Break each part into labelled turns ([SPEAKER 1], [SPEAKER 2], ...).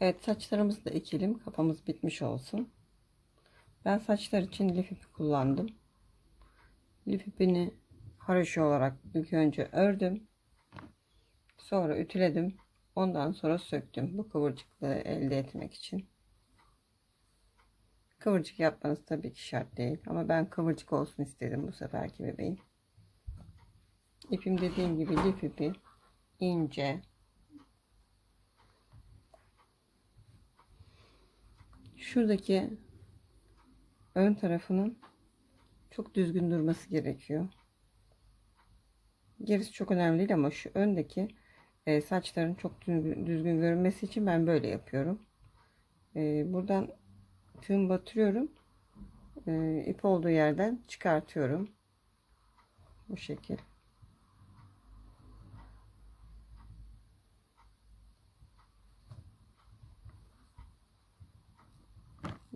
[SPEAKER 1] Evet saçlarımızı da ekelim. Kafamız bitmiş olsun. Ben saçlar için lif ipi kullandım. Lif ipini haroşa olarak ilk önce ördüm. Sonra ütüledim. Ondan sonra söktüm. Bu kıvırcıklığı elde etmek için. Kıvırcık yapmanız tabii ki şart değil. Ama ben kıvırcık olsun istedim bu seferki bebeğim. İpim dediğim gibi lif ipi ince şuradaki ön tarafının çok düzgün durması gerekiyor. Gerisi çok önemli değil ama şu öndeki e, saçların çok düzgün, düzgün görünmesi için ben böyle yapıyorum. E, buradan tığım batırıyorum. E, ip olduğu yerden çıkartıyorum. Bu şekil.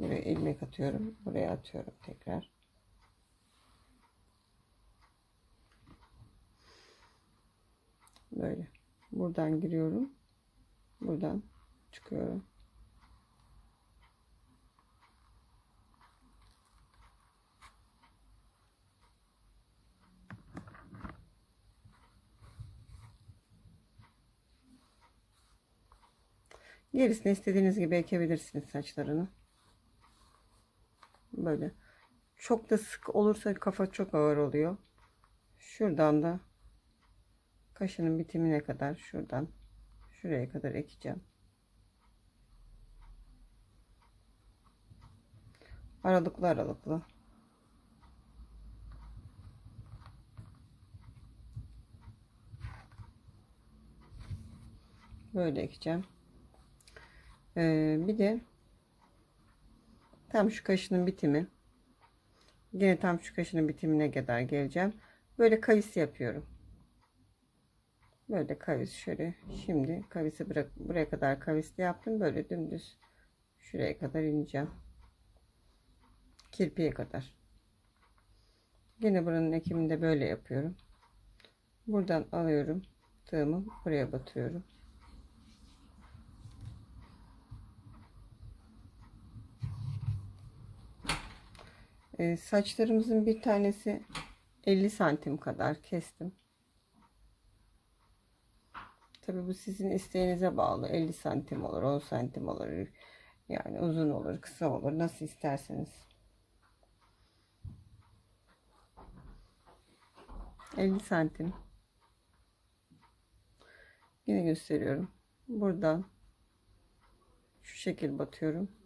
[SPEAKER 1] Buraya ilmek atıyorum. Buraya atıyorum tekrar. Böyle. Buradan giriyorum. Buradan çıkıyorum. Gerisini istediğiniz gibi ekebilirsiniz saçlarını. Böyle. Çok da sık olursa kafa çok ağır oluyor. Şuradan da kaşının bitimine kadar şuradan şuraya kadar ekeceğim. Aralıklı aralıklı. Böyle ekeceğim. Ee, bir de tam şu kaşının bitimi. Yine tam şu kaşının bitimine kadar geleceğim. Böyle kavis yapıyorum. Böyle kavis şöyle. Şimdi kavisi bırak buraya kadar kavisli yaptım. Böyle dümdüz şuraya kadar ineceğim. Kirpiye kadar. Yine buranın ekimini de böyle yapıyorum. Buradan alıyorum. Tığımı buraya batırıyorum. Ee, saçlarımızın bir tanesi 50 santim kadar kestim. Tabii bu sizin isteğinize bağlı. 50 santim olur, 10 santim olur. Yani uzun olur, kısa olur. Nasıl isterseniz. 50 santim. Yine gösteriyorum. Buradan şu şekil batıyorum.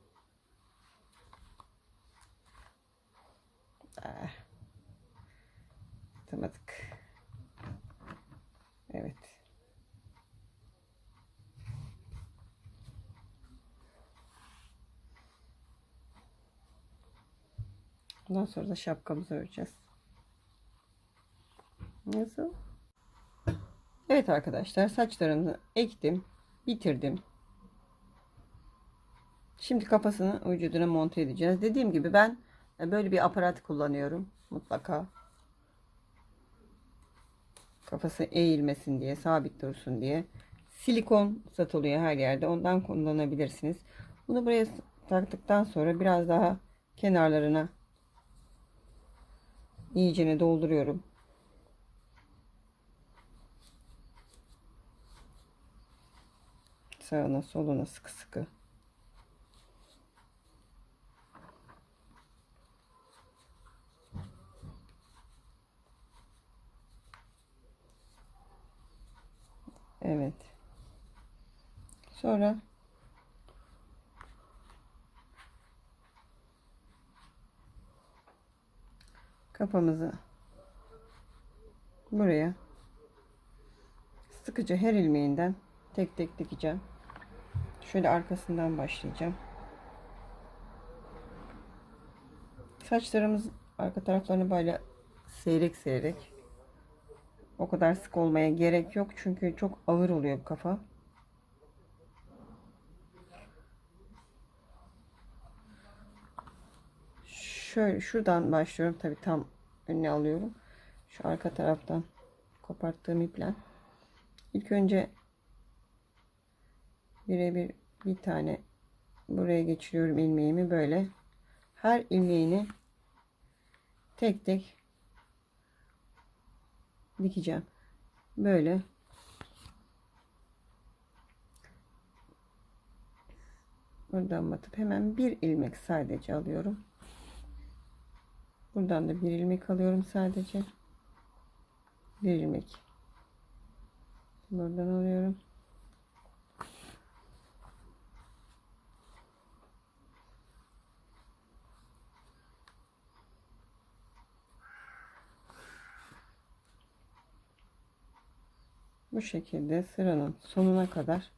[SPEAKER 1] Ah. Evet. Ondan sonra da şapkamızı öreceğiz. Nasıl? Evet arkadaşlar saçlarını ektim. Bitirdim. Şimdi kafasını vücuduna monte edeceğiz. Dediğim gibi ben böyle bir aparat kullanıyorum. Mutlaka. Kafası eğilmesin diye, sabit dursun diye. Silikon satılıyor her yerde. Ondan kullanabilirsiniz. Bunu buraya taktıktan sonra biraz daha kenarlarına iyicene dolduruyorum. Sağına soluna sıkı sıkı. Evet. Sonra kafamızı buraya sıkıca her ilmeğinden tek tek dikeceğim. Şöyle arkasından başlayacağım. Saçlarımız arka taraflarını böyle seyrek seyrek. O kadar sık olmaya gerek yok çünkü çok ağır oluyor kafa. Şöyle şuradan başlıyorum tabi tam önüne alıyorum. Şu arka taraftan koparttığım iple. İlk önce birebir bir tane buraya geçiriyorum ilmeğimi böyle her ilmeğini tek tek dikeceğim. Böyle. Buradan batıp hemen bir ilmek sadece alıyorum. Buradan da bir ilmek alıyorum sadece. Bir ilmek. Buradan alıyorum bu şekilde sıranın sonuna kadar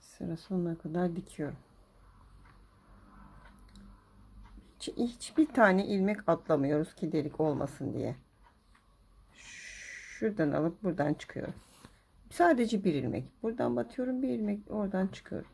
[SPEAKER 1] sıra sonuna kadar dikiyorum. Hiç, hiçbir tane ilmek atlamıyoruz ki delik olmasın diye. Şuradan alıp buradan çıkıyorum. Sadece bir ilmek. Buradan batıyorum bir ilmek oradan çıkıyorum.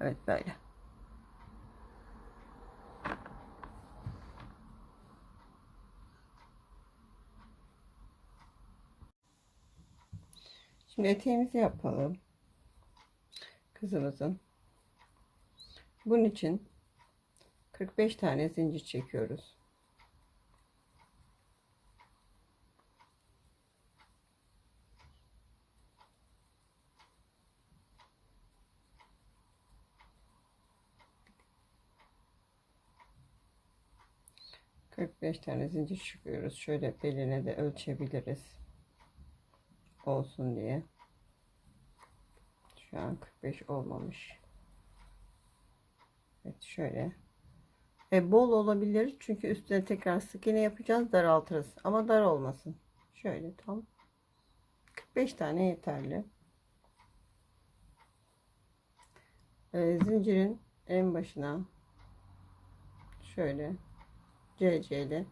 [SPEAKER 1] Evet böyle. Şimdi eteğimizi yapalım. Kızımızın. Bunun için 45 tane zincir çekiyoruz. Kırk beş tane zincir çıkıyoruz. Şöyle beline de ölçebiliriz. Olsun diye. Şu an 45 olmamış. Evet şöyle. E, bol olabilir çünkü üstüne tekrar sık iğne yapacağız daraltırız ama dar olmasın. Şöyle tam 45 tane yeterli. E, zincirin en başına şöyle CC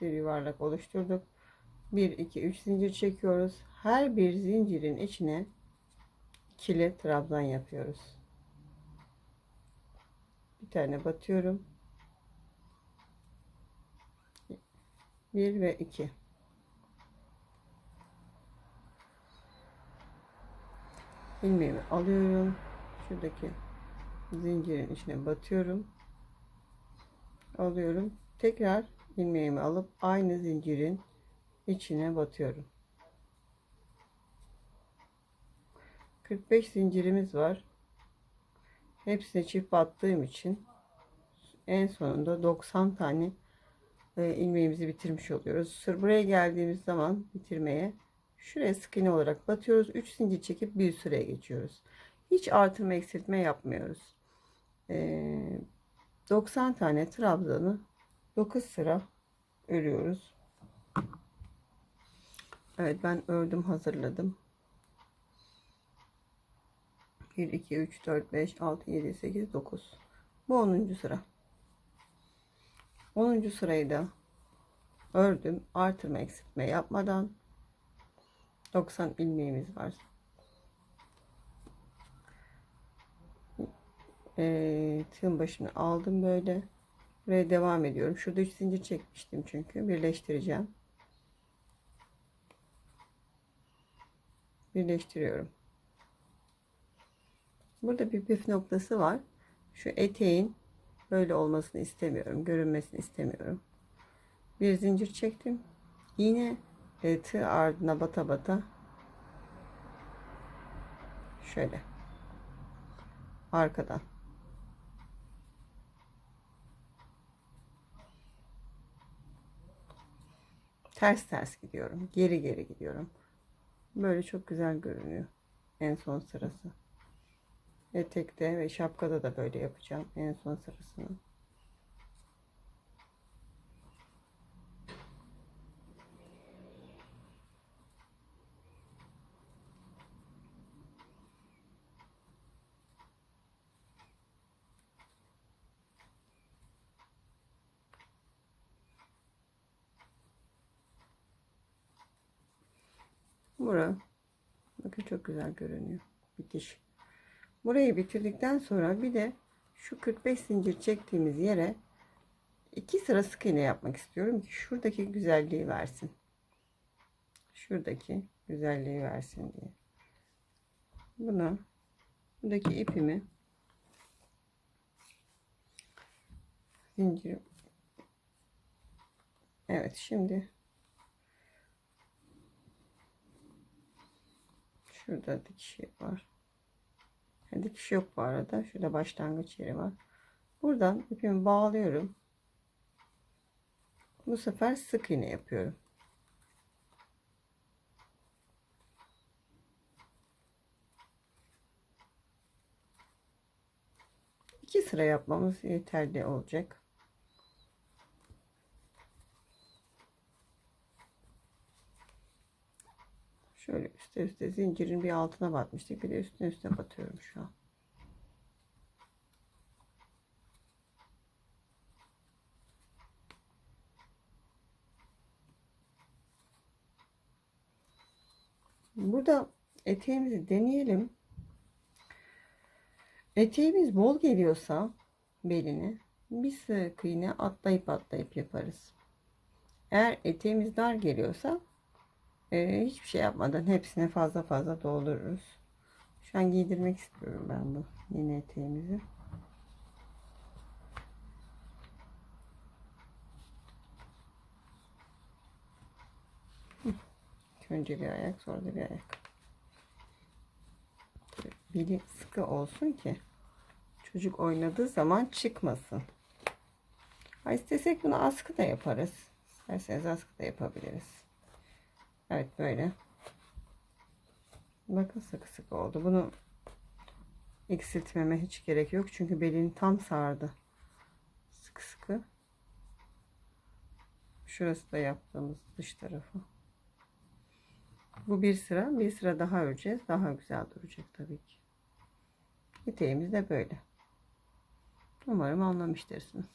[SPEAKER 1] bir yuvarlak oluşturduk. 1 2 3 zincir çekiyoruz. Her bir zincirin içine ikili trabzan yapıyoruz. Bir tane batıyorum. 1 ve 2. ilmeğimi alıyorum. Şuradaki zincirin içine batıyorum. Alıyorum. Tekrar ilmeğimi alıp aynı zincirin içine batıyorum. 45 zincirimiz var. Hepsine çift battığım için en sonunda 90 tane e, ilmeğimizi bitirmiş oluyoruz. Sır buraya geldiğimiz zaman bitirmeye şuraya sık iğne olarak batıyoruz. 3 zincir çekip bir sıraya geçiyoruz. Hiç artırma eksiltme yapmıyoruz. E, 90 tane trabzanı 9 sıra örüyoruz. Evet ben ördüm hazırladım. 1 2 3 4 5 6 7 8 9 bu 10. sıra 10. sırayı da ördüm artırma eksiltme yapmadan 90 ilmeğimiz var e, tığın başını aldım böyle ve devam ediyorum şurada 3 zincir çekmiştim çünkü birleştireceğim birleştiriyorum Burada bir püf noktası var. Şu eteğin böyle olmasını istemiyorum. Görünmesini istemiyorum. Bir zincir çektim. Yine e, tığ ardına bata bata şöyle arkadan ters ters gidiyorum. Geri geri gidiyorum. Böyle çok güzel görünüyor. En son sırası. Etekte ve şapkada da böyle yapacağım en son sırasını. Bura. Bakın çok güzel görünüyor. Bitiş. Burayı bitirdikten sonra bir de şu 45 zincir çektiğimiz yere iki sıra sık iğne yapmak istiyorum ki şuradaki güzelliği versin. Şuradaki güzelliği versin diye. Buna buradaki ipimi zincir Evet şimdi şurada dikiş yeri var. Ha, Dikiş yok bu arada. Şurada başlangıç yeri var. Buradan ipimi bağlıyorum. Bu sefer sık iğne yapıyorum. İki sıra yapmamız yeterli olacak. Şöyle üstte üstte zincirin bir altına batmıştık. Bir de üstüne üstüne batıyorum şu an. Burada eteğimizi deneyelim. Eteğimiz bol geliyorsa beline bir sık iğne atlayıp atlayıp yaparız. Eğer eteğimiz dar geliyorsa e, hiçbir şey yapmadan hepsine fazla fazla doldururuz. Şu an giydirmek istiyorum ben bu yeni eteğimizi. Önce bir ayak sonra da bir ayak. Beli sıkı olsun ki çocuk oynadığı zaman çıkmasın. Ha istesek bunu askı da yaparız. İsterseniz askı da yapabiliriz. Evet böyle. Bakın sıkı sıkı oldu. Bunu eksiltmeme hiç gerek yok. Çünkü belini tam sardı. Sıkı sıkı. Şurası da yaptığımız dış tarafı. Bu bir sıra. Bir sıra daha öreceğiz. Daha güzel duracak tabii ki. Eteğimiz de böyle. Umarım anlamıştırsınız.